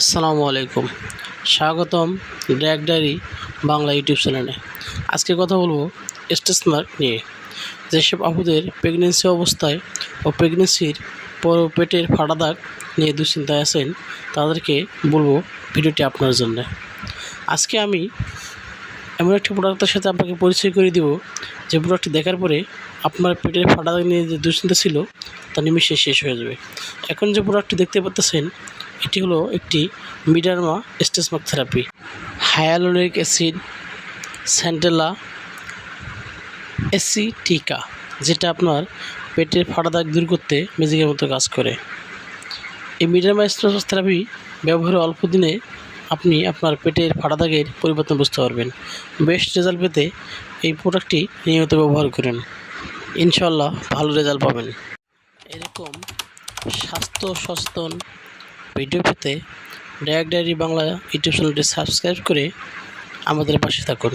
আসসালামু আলাইকুম। স্বাগতম ড্র্যাগ ডায়েরি বাংলা ইউটিউব চ্যানেলে। আজকে কথা বলব স্টেস মার্ক নিয়ে। যেসব আপুদের প্রেগনেন্সি অবস্থায় ও প্রেগনেন্সির পর পেটের ফাটা দাগ নিয়ে দুশ্চিন্তায় আছেন, তাদেরকে বলব ভিডিওটি আপনার জন্য। আজকে আমি এমন একটি প্রোডাক্টের সাথে আপনাকে পরিচয় করে দিব, যে প্রোডাক্টটি দেখার পরে আপনার পেটের ফাটা দাগ নিয়ে যে দুশ্চিন্তা ছিল, তা নিমিশে শেষ হয়ে যাবে। এখন যে প্রোডাক্টটি দেখতে পাচ্ছেন এটি হলো একটি মিডারমা স্টেসমার্ক থেরাপি। হায়ালোনিক অ্যাসিড স্যান্টেলা এসিটিকা, যেটা আপনার পেটের ফাটা দাগ দূর করতে ম্যাজিকের মতো কাজ করে। এই মিডারমা স্টেসমার্ক থেরাপি ব্যবহারের অল্প দিনে আপনি আপনার পেটের ফাটা দাগের পরিবর্তন বুঝতে পারবেন। বেস্ট রেজাল্ট পেতে এই প্রোডাক্টটি নিয়মিত ব্যবহার করুন। ইনশাল্লাহ ভালো রেজাল্ট পাবেন। এরকম স্বাস্থ্য সচেতন ভিডিও পেতে ডায়াক ডায়েরি বাংলা ইউটিউব চ্যানেলটি সাবস্ক্রাইব করে আমাদের পাশে থাকুন।